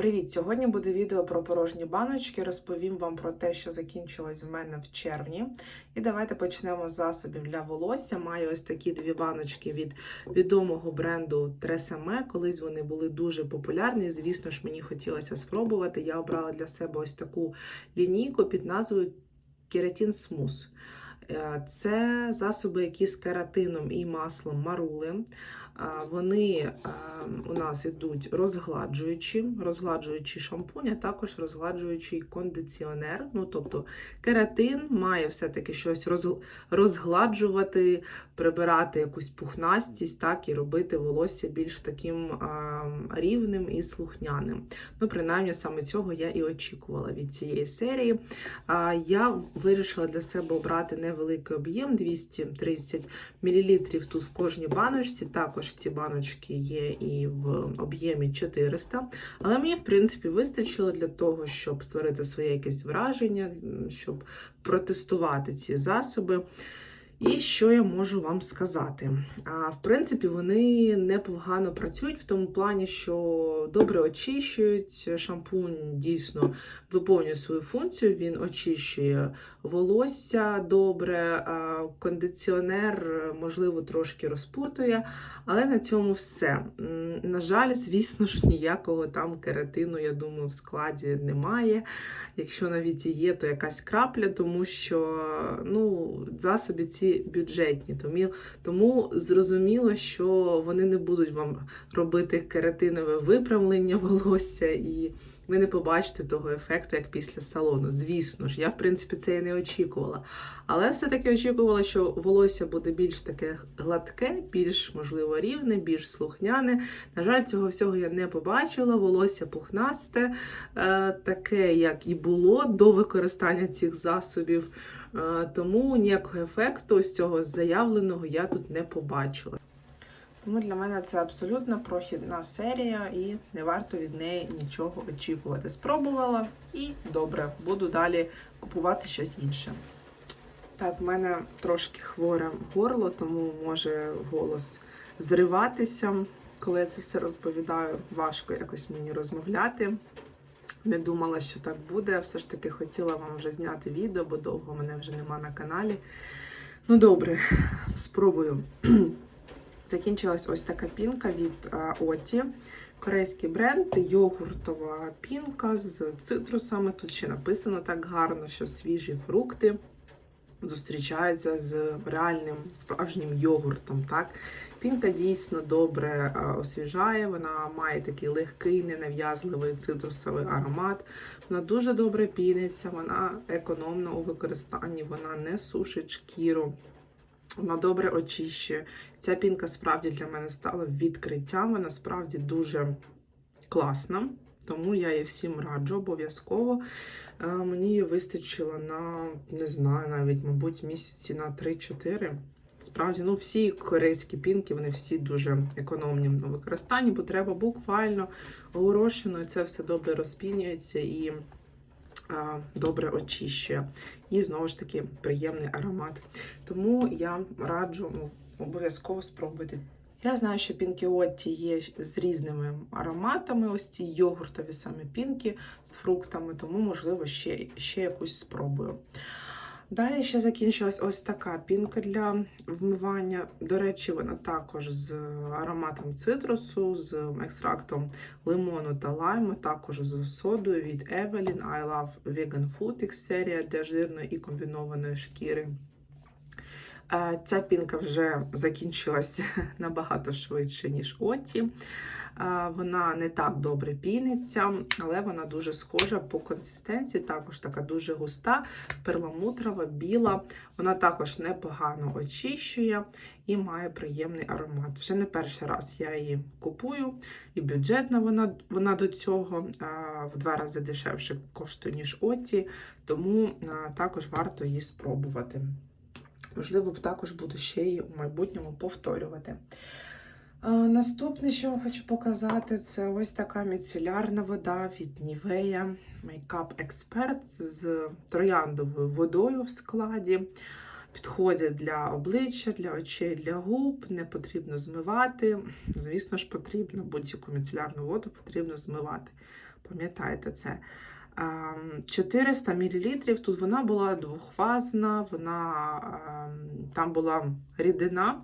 Привіт! Сьогодні буде відео про порожні баночки. Розповім вам про те, що закінчилось в мене в червні. І давайте почнемо з засобів для волосся. Маю ось такі дві баночки від відомого бренду Tresemme. Колись вони були дуже популярні. Звісно ж, мені хотілося спробувати. Я обрала для себе ось таку лінійку під назвою Keratin Smooth. Е, Це засоби, які з кератином і маслом марули. Вони е, у нас йдуть розгладжуючі, розгладжуючий шампунь, а також розгладжуючий кондиціонер. Ну, тобто кератин має все-таки щось розгладжувати, прибирати якусь пухнастість, так, і робити волосся більш таким а, рівним і слухняним. Ну, принаймні, саме цього я і очікувала від цієї серії. Я вирішила для себе обрати невеликий об'єм 230 мл тут в кожній баночці. Також ці баночки є і в об'ємі 400. Але мені, в принципі, вистачило для того, щоб створити своє якесь враження, щоб протестувати ці засоби. І що я можу вам сказати? А, в принципі, вони непогано працюють в тому плані, що добре очищують. Шампунь дійсно виповнює свою функцію, він очищує волосся добре, а кондиціонер, можливо, трошки розпутує, але на цьому все. На жаль, звісно ж, ніякого там кератину, я думаю, в складі немає. Якщо навіть і є, то якась крапля, тому що ну, засоби ці бюджетні. Тому, тому зрозуміло, що вони не будуть вам робити кератинове виправлення волосся, і ви не побачите того ефекту, як після салону. Звісно ж, я в принципі це і не очікувала. Але все-таки очікувала, що волосся буде більш таке гладке, більш можливо рівне, більш слухняне. На жаль, цього всього я не побачила. Волосся пухнасте, е, таке, як і було до використання цих засобів. Тому ніякого ефекту з цього заявленого я тут не побачила. Тому для мене це абсолютно прохідна серія, і не варто від неї нічого очікувати. Спробувала і добре, буду далі купувати щось інше. Так, в мене трошки хворе горло, тому може голос зриватися. Коли я це все розповідаю, важко якось мені розмовляти. Не думала, що так буде. Все ж таки хотіла вам вже зняти відео, бо довго мене вже нема на каналі. Ну, добре, спробую. Закінчилась ось така пінка від Оті. Корейський бренд, йогуртова пінка з цитрусами. Тут ще написано так гарно, що свіжі фрукти зустрічаються з реальним справжнім йогуртом. Так? Пінка дійсно добре освіжає, вона має такий легкий, ненав'язливий цитрусовий аромат. Вона дуже добре піниться, вона економна у використанні, вона не сушить шкіру. Вона добре очищує. Ця пінка справді для мене стала відкриттям. Вона справді дуже класна. Тому я її всім раджу обов'язково. Е, Мені її вистачило на, не знаю, навіть, мабуть, місяці на 3-4. Справді, ну всі корейські пінки, вони всі дуже економні у використанні, бо треба буквально горошиною це все добре розпінюється і а, добре очищує. І знову ж таки приємний аромат. Тому я раджу ну, обов'язково спробуйте. Я знаю, що пінки Отті є з різними ароматами, ось ці йогуртові саме пінки з фруктами, тому, можливо, ще, ще якусь спробую. Далі ще закінчилась ось така пінка для вмивання. До речі, вона також з ароматом цитрусу, з екстрактом лимону та лайму, також з содою від Evelyn I Love Vegan Food X серія для жирної і комбінованої шкіри. Ця пінка вже закінчилась набагато швидше, ніж Оті. Вона не так добре піниться, але вона дуже схожа по консистенції, також така дуже густа, перламутрова, біла. Вона також непогано очищує і має приємний аромат. Вже не перший раз я її купую, і бюджетна вона, вона до цього в два рази дешевше коштує, ніж Оті, тому також варто її спробувати. Можливо, також буду ще її у майбутньому повторювати. Наступне, що вам хочу показати, це ось така міцелярна вода від Nivea Makeup Expert з трояндовою водою в складі. Підходить для обличчя, для очей, для губ, не потрібно змивати. Звісно ж, потрібно будь-яку міцелярну воду потрібно змивати. Пам'ятаєте це? Ем, 400 мл. Тут вона була двохфазна, вона, ем, там була рідина,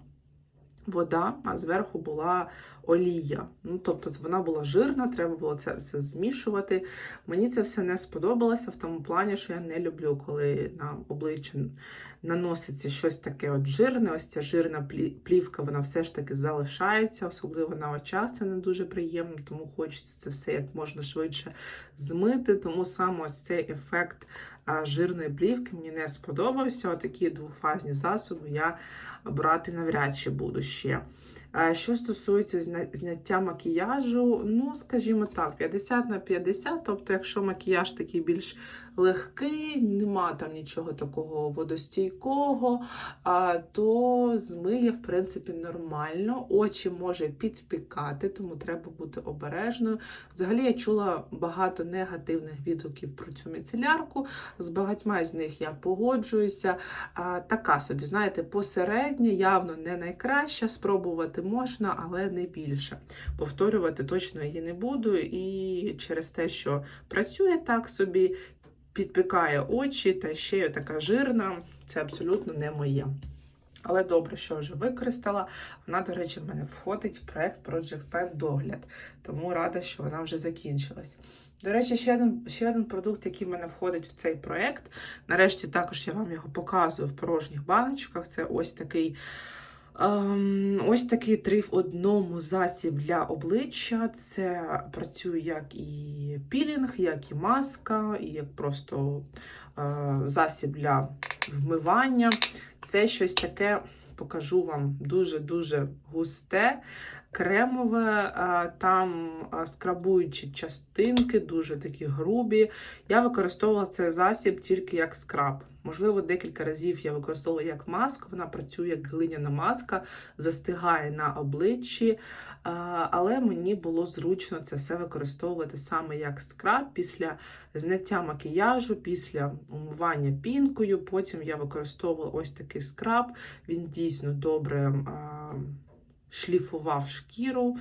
вода, а зверху була олія. Ну, тобто вона була жирна, треба було це все змішувати. Мені це все не сподобалося в тому плані, що я не люблю, коли на обличчя наноситься щось таке от жирне. Ось ця жирна плівка, вона все ж таки залишається, особливо на очах це не дуже приємно, тому хочеться це все як можна швидше змити. Тому саме ось цей ефект жирної плівки мені не сподобався. Отакі двофазні засоби я брати навряд чи буду ще. Що стосується зняття макіяжу, ну, скажімо так, 50 на 50, тобто, якщо макіяж такий більш легкий, нема там нічого такого водостійкого, то змиє, в принципі, нормально. Очі може підпікати, тому треба бути обережною. Взагалі, я чула багато негативних відгуків про цю міцелярку. З багатьма з них я погоджуюся. Така собі, знаєте, посередня, явно не найкраща. Спробувати можна, але не більше. Повторювати точно її не буду. І через те, що працює так собі, підпікає очі, та ще й така жирна, це абсолютно не моє. Але добре, що вже використала. Вона, до речі, в мене входить в проект Project Pen догляд, тому рада, що вона вже закінчилась. До речі, ще один, ще один продукт, який в мене входить в цей проект. Нарешті також я вам його показую в порожніх баночках. Це ось такий. Ем, ось такий три в одному засіб для обличчя. Це працює як і пілінг, як і маска, і як просто е, засіб для вмивання. Це щось таке, покажу вам, дуже-дуже густе, кремове, е, там е, скрабуючі частинки, дуже такі грубі. Я використовувала цей засіб тільки як скраб. Можливо, декілька разів я використовувала як маску, вона працює як глиняна маска, застигає на обличчі, е, але мені було зручно це все використовувати саме як скраб після зняття макіяжу, після умивання пінкою. Потім я використовувала ось такий скраб. Він дійсно добре шліфував шкіру.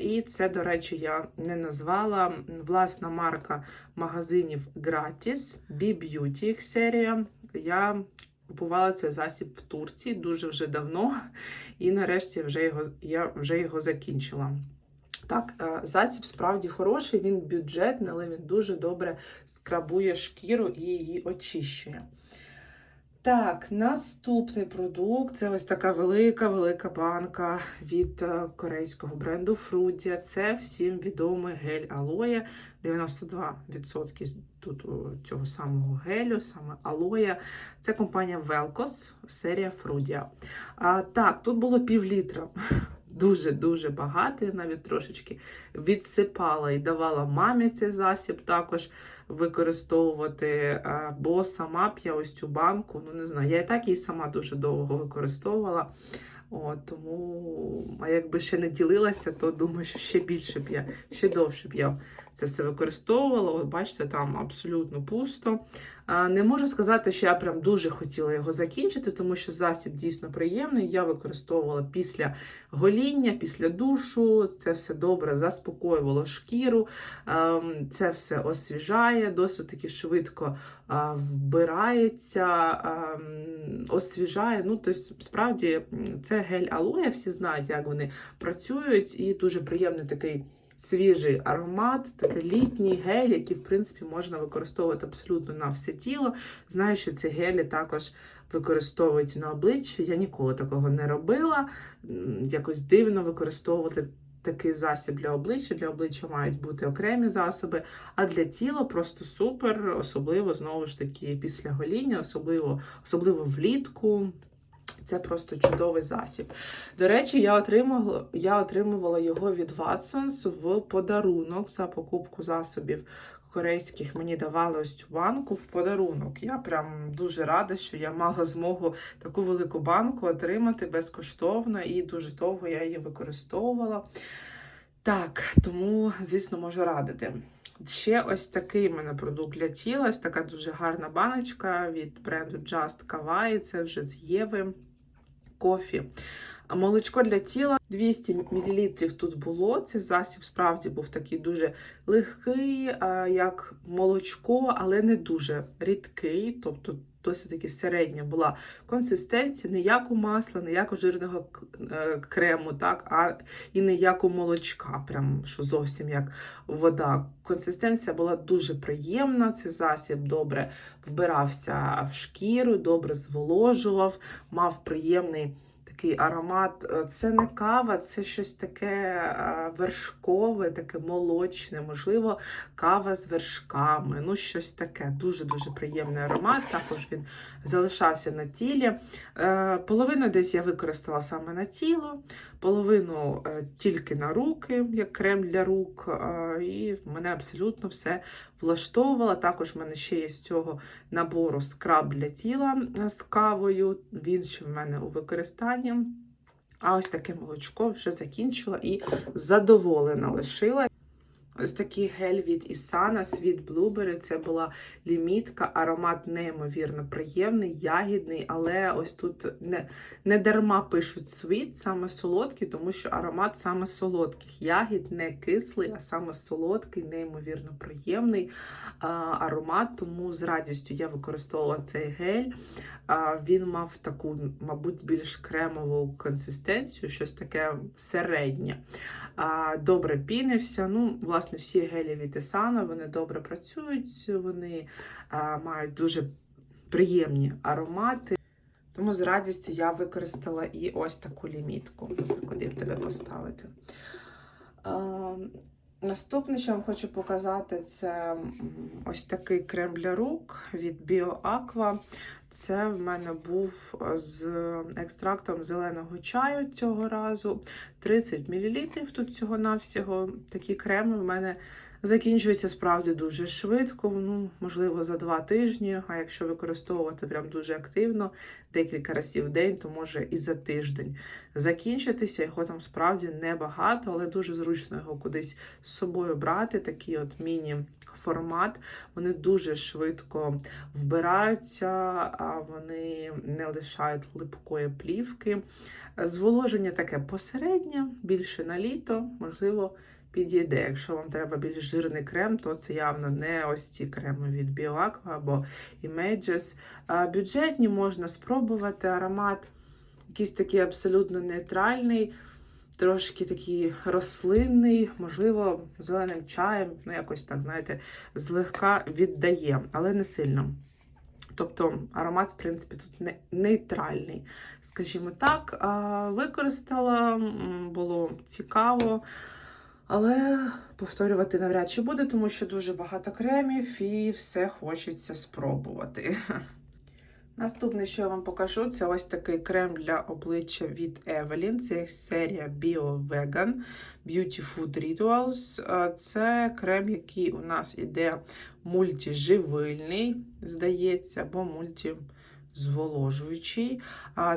І це, до речі, я не назвала власна марка магазинів Gratis, B-Beauty їх серія. Я купувала цей засіб в Турції дуже вже давно, і нарешті вже його, я вже його закінчила. Так, е, засіб справді хороший, він бюджетний, але він дуже добре скрабує шкіру і її очищує. Так, наступний продукт це ось така велика-велика банка від е, корейського бренду Frudia. Це всім відомий гель алоє. 92% тут цього самого гелю, саме алоя. Це компанія Велкос, серія Frudia. А, так, тут було пів літра. Дуже-дуже багато. Я навіть трошечки відсипала і давала мамі цей засіб також використовувати. Бо сама б я ось цю банку, ну не знаю, я і так її сама дуже довго використовувала. От, тому, а якби ще не ділилася, то думаю, що ще більше б я, ще довше б я це все використовувала. От бачите, там абсолютно пусто. А, Не можу сказати, що я прям дуже хотіла його закінчити, тому що засіб дійсно приємний. Я використовувала після гоління, після душу. Це все добре заспокоювало шкіру, ем, це все освіжає, досить таки швидко вбирається, ем, освіжає. Ну, тобто, справді, м, це гель алоє, всі знають, як вони працюють, і дуже приємний такий. Свіжий аромат, такий літній гель, який, в принципі, можна використовувати абсолютно на все тіло. Знаю, що ці гелі також використовують на обличчі. Я ніколи такого не робила. Якось дивно використовувати такий засіб для обличчя. Для обличчя мають бути окремі засоби, а для тіла просто супер, особливо знову ж таки після гоління, особливо, особливо влітку. Це просто чудовий засіб. До речі, я отримала, я отримувала його від Watsons в подарунок за покупку засобів корейських. Мені давали ось цю банку в подарунок. Я прям дуже рада, що я мала змогу таку велику банку отримати безкоштовно, і дуже довго я її використовувала. Так, тому, звісно, можу радити. Ще ось такий мене продукт для тіла. Ось така дуже гарна баночка від бренду Just Kawaii. Це вже з Єви кофі. Молочко для тіла 200 мл тут було. Цей засіб справді був такий дуже легкий, як молочко, але не дуже рідкий. Тобто досить таки середня була консистенція, не як у масла, не як у жирного е, крему, так, а і не як у молочка, прям що зовсім як вода. Консистенція була дуже приємна. Цей засіб добре вбирався в шкіру, добре зволожував, мав приємний такий аромат. Е, Це не кава, це щось таке е, вершкове, таке молочне, можливо, кава з вершками. Ну, щось таке. Дуже-дуже приємний аромат. Також він залишався на тілі. Е, Половину десь я використала саме на тіло, половину е, тільки на руки, як крем для рук. е, І мене абсолютно все влаштовувало. Також в мене ще є з цього набору скраб для тіла е, з кавою. Він ще в мене у використанні. А ось таке молочко вже закінчила і задоволена лишила. Ось такий гель від Isana Sweet Blueberry. Це була лімітка, аромат неймовірно приємний, ягідний, але ось тут не, не дарма пишуть sweet, саме солодкий, тому що аромат саме солодких. Ягід не кислий, а саме солодкий, неймовірно приємний а, аромат. Тому з радістю я використовувала цей гель. А, Він мав таку, мабуть, більш кремову консистенцію, щось таке середнє. А, Добре пінився. Ну, власне, всі гелі від Isana, вони добре працюють, вони а, мають дуже приємні аромати. Тому з радістю я використала і ось таку лімітку. Куди б тебе поставити? А, Наступне, що я вам хочу показати, це ось такий крем для рук від BioAqua. Це в мене був е, з екстрактом зеленого чаю цього разу. 30 мл тут всього-навсього. Такі креми в мене закінчуються справді дуже швидко, ну, можливо, за два тижні. А якщо використовувати прям дуже активно, декілька разів в день, то може і за тиждень закінчитися. Його там справді небагато, але дуже зручно його кудись з собою брати. Такий от міні-формат. Вони дуже швидко вбираються, а вони не лишають липкої плівки. Зволоження таке посереднє, більше на літо, можливо, підійде. Якщо вам треба більш жирний крем, то це явно не ось ці креми від BioAqua або Images. Бюджетні можна спробувати аромат, якийсь такий абсолютно нейтральний. Трошки такий рослинний, можливо, зеленим чаєм, ну якось так, знаєте, злегка віддає, але не сильно. Тобто аромат, в принципі, тут не, нейтральний, скажімо так. Використала, було цікаво, але повторювати навряд чи буде, тому що дуже багато кремів і все хочеться спробувати. Наступне, що я вам покажу, це ось такий крем для обличчя від Evelyn. Це серія Bio Vegan Beauty Food Rituals. Е, Це крем, який у нас іде мультиживильний, здається, або мультизволожуючий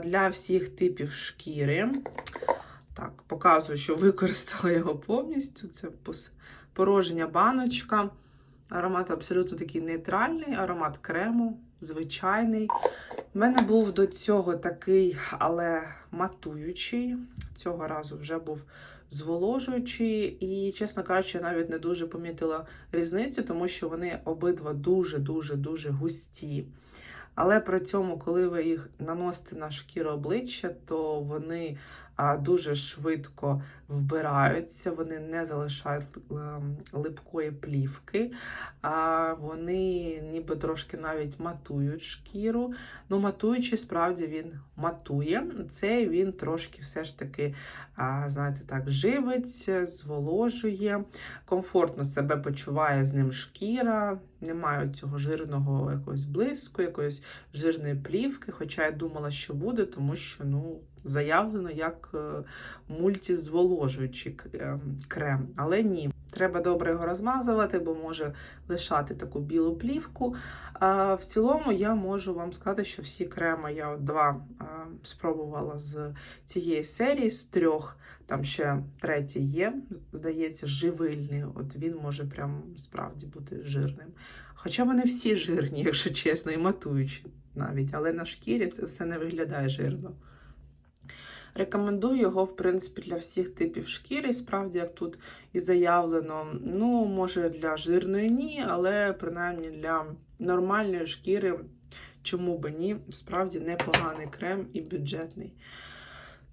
для всіх типів шкіри. Так, показую, що використала його повністю. Це порожня баночка. Аромат абсолютно такий нейтральний, аромат крему, звичайний. У мене був до цього такий, але матуючий. Цього разу вже був зволожуючий. І, чесно кажучи, я навіть не дуже помітила різницю, тому що вони обидва дуже-дуже-дуже густі. Але при цьому, коли ви їх наносите на шкіру обличчя, то вони дуже швидко вбираються, вони не залишають ем, липкої плівки, вони ніби трошки навіть матують шкіру. Ну, матуючи, справді він матує. Цей він трошки все ж таки, знаєте, так, живиться, зволожує, комфортно себе почуває з ним шкіра. Немає цього жирного якогось блиску, якоїсь жирної плівки. Хоча я думала, що буде, тому що ну, заявлено як мультізволожуючий мультизволожуючий е, крем. Але ні. Треба добре його розмазувати, бо може лишати таку білу плівку. А, в цілому я можу вам сказати, що всі креми я от два спробувала з цієї серії, з трьох. Там ще третій є, здається, живильний. От він може прям справді бути жирним. Хоча вони всі жирні, якщо чесно, і матуючі навіть, але на шкірі це все не виглядає жирно. Рекомендую його, в принципі, для всіх типів шкіри. Справді, як тут і заявлено, ну, може, для жирної ні, але принаймні для нормальної шкіри, чому би ні, справді непоганий крем і бюджетний.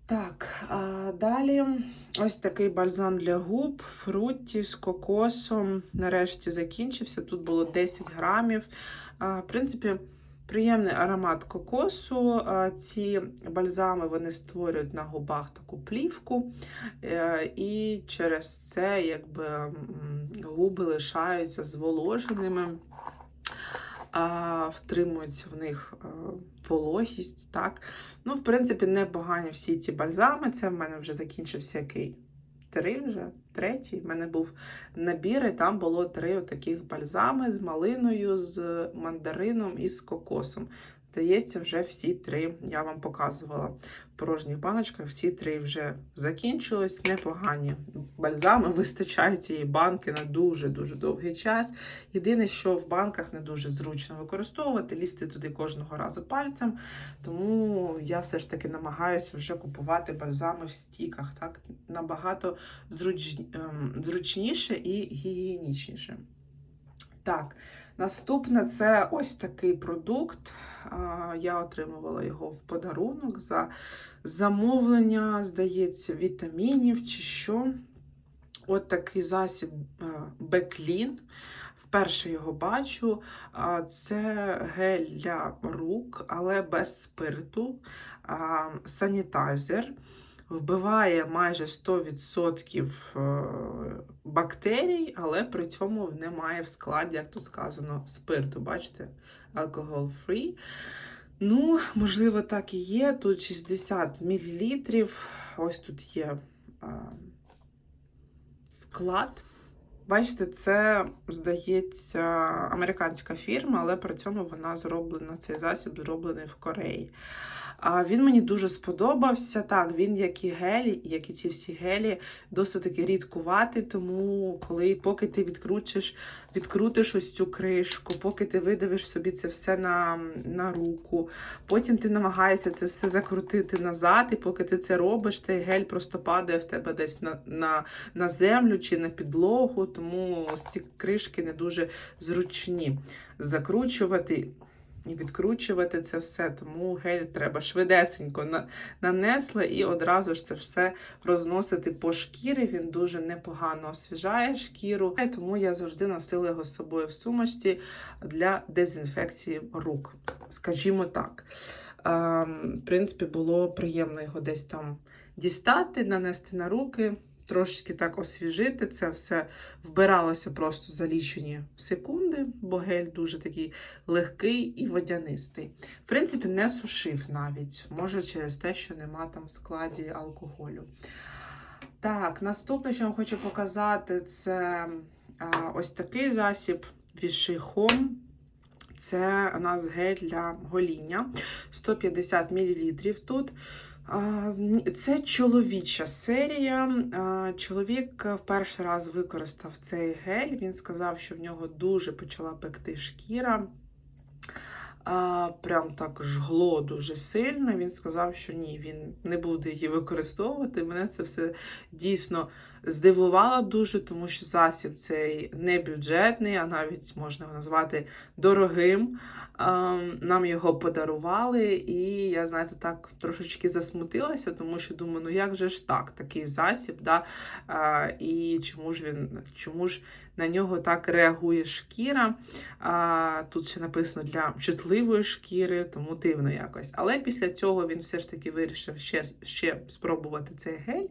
Так, а далі ось такий бальзам для губ, фруті з кокосом. Нарешті закінчився. Тут було 10 грамів. А, В принципі, приємний аромат кокосу. Ці бальзами вони створюють на губах таку плівку, Е, і через це якби губи лишаються зволоженими. А, втримується в них е, вологість, так. Ну, в принципі, непогані всі ці бальзами. Це в мене вже закінчився який? Три вже, третій. У мене був набір, і там було три таких бальзами з малиною, з мандарином і з кокосом. Здається, вже всі три я вам показувала в порожніх баночках. Всі три вже закінчились. Непогані бальзами. Вистачає цієї банки на дуже-дуже довгий час. Єдине, що в банках не дуже зручно використовувати, лізти туди кожного разу пальцем. Тому я все ж таки намагаюся вже купувати бальзами в стіках. Так? Набагато зруч... ем, зручніше і гігієнічніше. Так, наступне це ось такий продукт. Я отримувала його в подарунок за замовлення, здається, вітамінів чи що. От такий засіб Беклін. Вперше його бачу. Це гель для рук, але без спирту. Санітайзер. Вбиває майже 100% е, бактерій, але при цьому немає в складі, як тут сказано, спирту. Бачите? Alcohol free. Ну, можливо, так і є. Тут 60 мл. Ось тут є а, склад. Бачите, це, здається, американська фірма, але при цьому вона зроблена, цей засіб зроблений в Кореї. А Він мені дуже сподобався. Так, він, як і гелі, як і ці всі гелі, досить таки рідкуватий, тому коли поки ти відкрутиш, відкрутиш ось цю кришку, поки ти видавиш собі це все на, на руку, потім ти намагаєшся це все закрутити назад, і поки ти це робиш, цей гель просто падає в тебе десь на, на, на землю чи на підлогу, тому ось ці кришки не дуже зручні закручувати і відкручувати це все. Тому гель треба швидесенько на- нанесла і одразу ж це все розносити по шкірі. Він дуже непогано освіжає шкіру. Тому я завжди носила його з собою в сумочці для дезінфекції рук. Скажімо так. Ем, В принципі, було приємно його десь там дістати, нанести на руки. Трошечки так освіжити, це все вбиралося просто за лічені секунди, бо гель дуже такий легкий і водянистий. В принципі, не сушив навіть, може через те, що нема там в складі алкоголю. Так, наступне, що я вам хочу показати, це ось такий засіб Home. Це у нас гель для гоління 150 мл тут. Це чоловіча серія. Чоловік в перший раз використав цей гель. Він сказав, що в нього дуже почала пекти шкіра. Прям так жгло дуже сильно. Він сказав, що ні, він не буде її використовувати. Мене це все дійсно здивувало дуже, тому що засіб цей не бюджетний, а навіть можна його назвати дорогим. Нам його подарували, і я, знаєте, так трошечки засмутилася, тому що думаю, ну як же ж так, такий засіб, да? і чому ж він, чому ж на нього так реагує шкіра? Тут ще написано для чутливої шкіри, тому дивно якось. Але після цього він все ж таки вирішив ще, ще спробувати цей гель.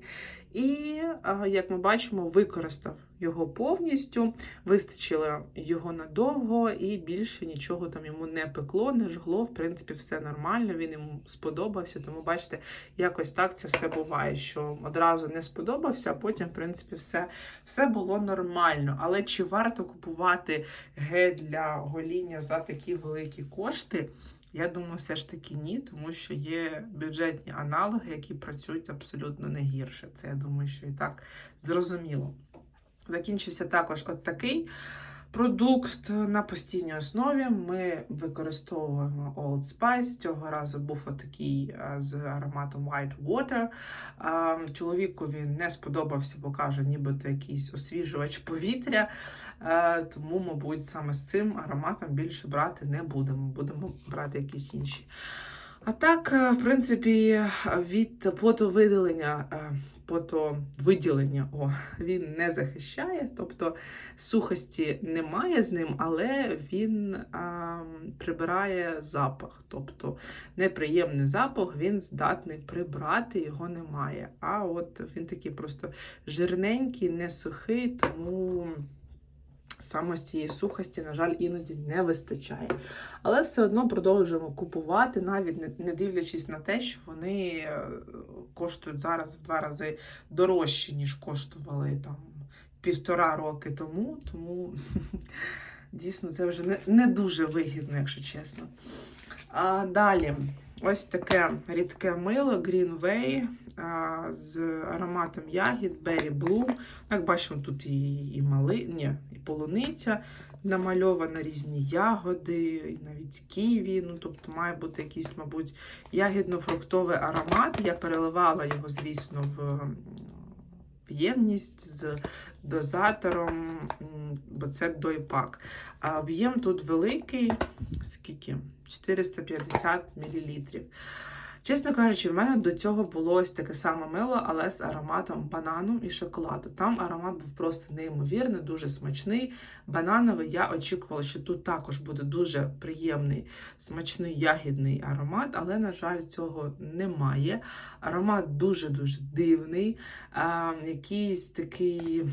І, як ми бачимо, використав його повністю, вистачило його надовго, і більше нічого там йому не пекло, не жгло. В принципі, все нормально, він йому сподобався. Тому, бачите, якось так це все буває, що одразу не сподобався, а потім, в принципі, все, все було нормально. Але чи варто купувати гель для гоління за такі великі кошти? Я думаю, все ж таки ні, тому що є бюджетні аналоги, які працюють абсолютно не гірше. Це я думаю, що і так зрозуміло. Закінчився також от такий Продукт на постійній основі. Ми використовуємо Old Spice. Цього разу був отакий е, з ароматом White Water. А, Чоловіку він не сподобався, бо каже, нібито якийсь освіжувач повітря. Е, Тому, мабуть, саме з цим ароматом більше брати не будемо. Будемо брати якісь інші. А так, е, в принципі, від потовиділення, е, потовиділення о, він не захищає, тобто сухості немає з ним, але він а, прибирає запах. Тобто неприємний запах він здатний прибрати, його немає. А от він такий просто жирненький, не сухий, тому. Саме з цієї сухості, на жаль, іноді не вистачає. Але все одно продовжуємо купувати, навіть не, дивлячись на те, що вони е, коштують зараз в два рази дорожче, ніж коштували там півтора роки тому. Тому дійсно це вже не, не дуже вигідно, якщо чесно. А далі. Ось таке рідке мило Green Way а, з ароматом ягід Berry Bloom. Як бачимо, тут і, і мали, і полуниця намальована різні ягоди, і навіть ківі. Ну, тобто має бути якийсь, мабуть, ягідно-фруктовий аромат. Я переливала його, звісно, в ємність з дозатором, бо це дойпак. Об'єм тут великий, скільки? 450 мл. Чесно кажучи, в мене до цього було ось таке саме мило, але з ароматом банану і шоколаду. Там аромат був просто неймовірний, дуже смачний. Банановий я очікувала, що тут також буде дуже приємний, смачний ягідний аромат, але, на жаль, цього немає. Аромат дуже-дуже дивний, а, якийсь такий,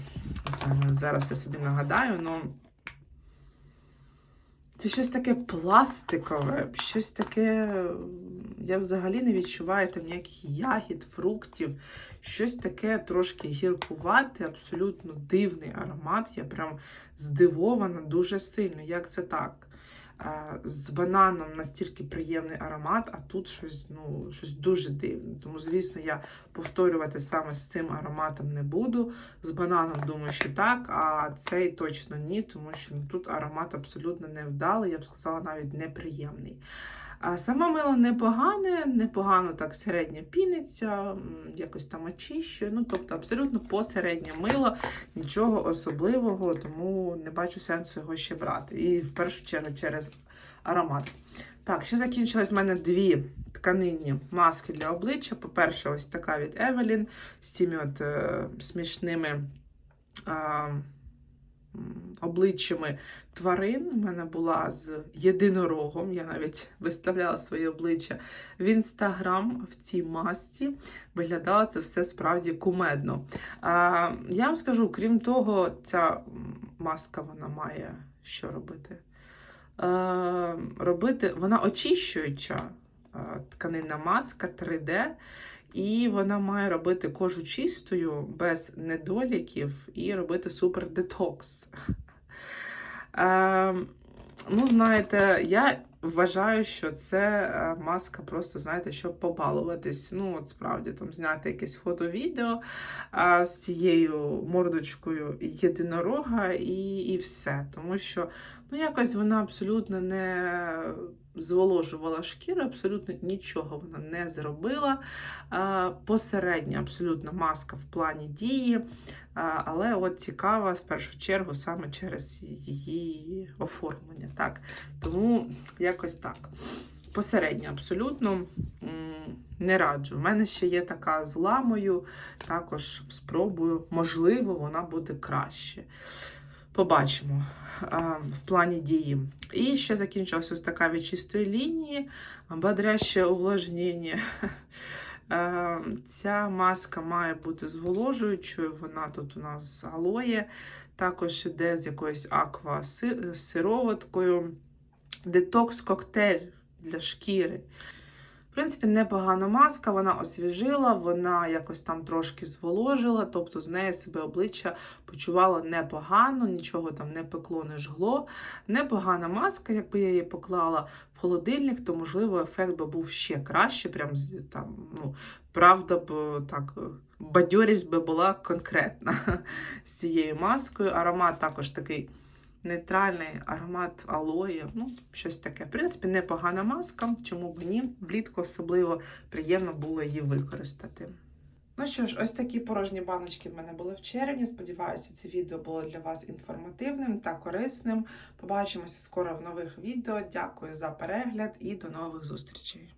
не знаю, зараз я собі нагадаю, але. Це щось таке пластикове, щось таке. Я взагалі не відчуваю там ніяких ягід, фруктів, щось таке трошки гіркувате, абсолютно дивний аромат. Я прям здивована дуже сильно. Як це так? З бананом настільки приємний аромат, а тут щось ну, щось дуже дивне. Тому, звісно, я повторювати саме з цим ароматом не буду. З бананом думаю, що так, а цей точно ні, тому що ну, тут аромат абсолютно невдалий, я б сказала, навіть неприємний. А саме мило непогане, непогано так середня піниться, якось там очищує. Ну, тобто абсолютно посереднє мило, нічого особливого, тому не бачу сенсу його ще брати. І в першу чергу через аромат. Так, ще закінчилось в мене дві тканинні маски для обличчя. По-перше, ось така від Evelyn з цими от е, смішними. М, Обличчями тварин. У мене була з єдинорогом. Я навіть виставляла своє обличчя в інстаграм в цій масці. Виглядало це все справді кумедно. А, я вам скажу, крім того, ця маска вона має що робити? Е, робити вона очищуюча тканинна маска 3D. І вона має робити кожу чистою, без недоліків, і робити супер детокс. Е, ну, знаєте, я вважаю, що це е, маска просто, знаєте, щоб побалуватись. Ну, от справді, там зняти якесь фото-відео е, з цією мордочкою єдинорога, і, і все. Тому що ну, якось вона абсолютно не зволожувала шкіру, абсолютно нічого вона не зробила. Посередня абсолютно маска в плані дії. Але от цікава в першу чергу саме через її оформлення. Так? Тому якось так. Посередньо абсолютно не раджу. У мене ще є така з ламою, також спробую, можливо, вона буде краще. Побачимо в плані дії. І ще закінчилася ось така від чистої лінії, бодряще увлажнення. Ця маска має бути зволожуючою, вона тут у нас з алоє, також іде з якоюсь аква си- сироваткою. Детокс коктейль для шкіри. Принципі, непогана маска, вона освіжила, вона якось там трошки зволожила, тобто з неї себе обличчя почувало непогано, нічого там не пекло, не жгло. Непогана маска, якби я її поклала в холодильник, то можливо ефект би був ще краще. Прям там, ну, правда б так. Бадьорість би була конкретна з цією маскою. Аромат також такий нейтральний аромат алої, ну, щось таке. В принципі, непогана маска, чому б ні. Влітку особливо приємно було її використати. Ну що ж, ось такі порожні баночки в мене були в червні. Сподіваюся, це відео було для вас інформативним та корисним. Побачимося скоро в нових відео. Дякую за перегляд і до нових зустрічей.